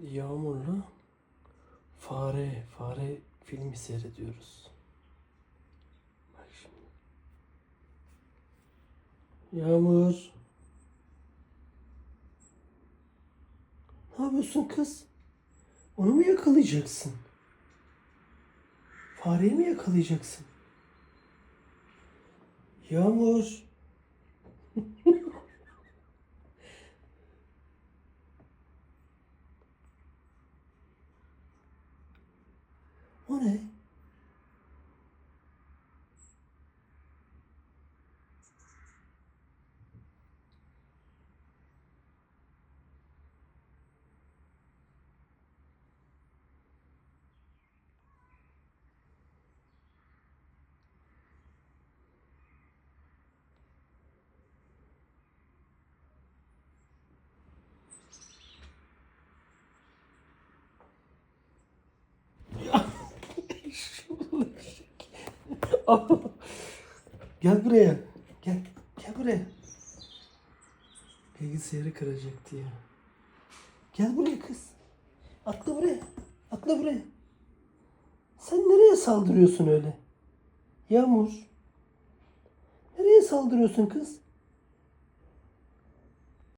Yağmur'la fare, fare filmi seyrediyoruz. Bak şimdi. Yağmur. Ne yapıyorsun kız? Onu mu yakalayacaksın? Fareyi mi yakalayacaksın? Yağmur. O? Gel buraya. Gel. Gel buraya. Bilgisayarı kıracaktı ya. Gel buraya kız. Atla buraya. Atla buraya. Sen nereye saldırıyorsun öyle? Yağmur. Nereye saldırıyorsun kız?